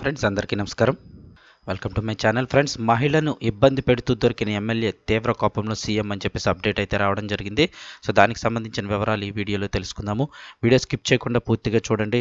Friends అందరికీ నమస్కారం. Welcome to my channel friends మహిళను ఇబ్బంది పెడుతూ దొరికిన ఎమ్మెల్యే తీవ్ర కోపంలో సీఎం అని చెప్పేసి అప్డేట్ అయితే రావడం జరిగింది. సో దానికి సంబంధించిన వివరాలు ఈ వీడియోలో తెలుసుకుందాము. వీడియో స్కిప్ చేయకుండా పూర్తిగా చూడండి.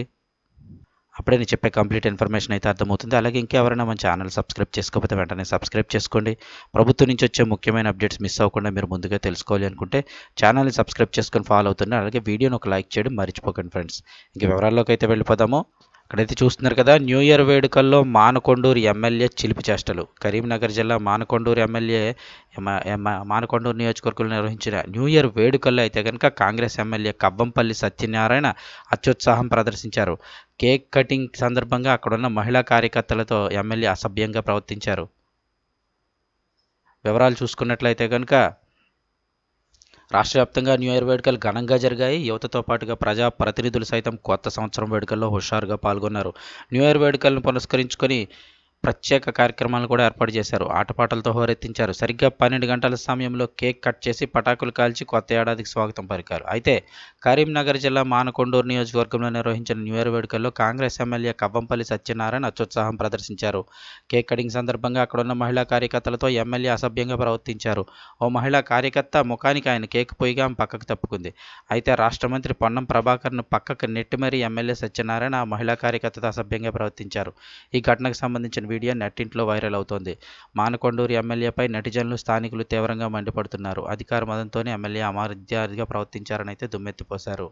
అప్పుడే నేను చెప్పే కంప్లీట్ ఇన్ఫర్మేషన్ అయితే అర్థమవుతుంది. అలాగే ఇంకెవరైనా మన ఛానల్ సబ్స్క్రైబ్ చేసుకోకపోతే వెంటనే సబ్స్క్రైబ్ చేసుకోండి. ప్రభుత్వం నుంచి వచ్చే ముఖ్యమైన అప్డేట్స్ మిస్ అవ్వకుండా మీరు ముందుగా తెలుసుకోవాలి అనుకుంటే ఛానల్ని సబ్స్క్రైబ్ చేసుకొని ఫాలో అవుతుంది అలాగే వీడియోని ఒక లైక్ చేయడం మర్చిపోకండి ఫ్రెండ్స్ ఇంక వివరాల్లోకి అయితే వెళ్ళిపోదాము. ఇక్కడైతే చూస్తున్నారు కదా న్యూ ఇయర్ వేడుకల్లో మానకొండూరు ఎమ్మెల్యే చిలిపి చేష్టలు. కరీంనగర్ జిల్లా మానకొండూరు ఎమ్మెల్యే మానకొండూరు నియోజకవర్గంలో నిర్వహించిన న్యూ ఇయర్ వేడుకల్లో అయితే కనుక కాంగ్రెస్ ఎమ్మెల్యే కబ్బంపల్లి సత్యనారాయణ అత్యుత్సాహం ప్రదర్శించారు. కేక్ కటింగ్ సందర్భంగా అక్కడున్న మహిళా కార్యకర్తలతో ఎమ్మెల్యే అసభ్యంగా ప్రవర్తించారు. వివరాలు చూసుకున్నట్లయితే కనుక రాష్ట్ర వ్యాప్తంగా న్యూ ఇయర్ వేడుకలు ఘనంగా జరిగాయి. యువతతో పాటుగా ప్రజా ప్రతినిధులు సైతం కొత్త సంవత్సరం వేడుకల్లో హుషారుగా పాల్గొన్నారు. న్యూ ఇయర్ వేడుకలను పురస్కరించుకొని ప్రత్యేక కార్యక్రమాలు కూడా ఏర్పాటు చేశారు. ఆటపాటలతో హోరెత్తించారు. సరిగ్గా పన్నెండు గంటల సమయంలో కేక్ కట్ చేసి పటాకులు కాల్చి కొత్త ఏడాదికి స్వాగతం పలికారు. అయితే కరీంనగర్ జిల్లా మానకొండూరు నియోజకవర్గంలో నిర్వహించిన న్యూ ఇయర్ వేడుకల్లో కాంగ్రెస్ ఎమ్మెల్యే కవ్వంపల్లి సత్యనారాయణ అత్యుత్సాహం ప్రదర్శించారు. కేక్ కటింగ్ సందర్భంగా అక్కడున్న మహిళా కార్యకర్తలతో ఎమ్మెల్యే అసభ్యంగా ప్రవర్తించారు. ఓ మహిళా కార్యకర్త ముఖానికి ఆయన కేక్ పొయ్యిగా ఆమె పక్కకు తప్పుకుంది. అయితే రాష్ట్ర మంత్రి పొన్నం ప్రభాకర్ను పక్కకు నెట్టి మరీ ఎమ్మెల్యే సత్యనారాయణ ఆ మహిళా కార్యకర్తతో అసభ్యంగా ప్రవర్తించారు. ఈ ఘటనకు సంబంధించిన వీడియో నెట్టింట్లో వైరల్ అవుతోంది. మానకొండూరు ఎమ్మెల్యేపై నెటిజన్లు స్థానికులు తీవ్రంగా మండిపడుతున్నారు. అధికార మదంతోనే ఎమ్మెల్యే అమర్యాదగా ప్రవర్తించారని అయితే దుమ్మెత్తిపోశారు.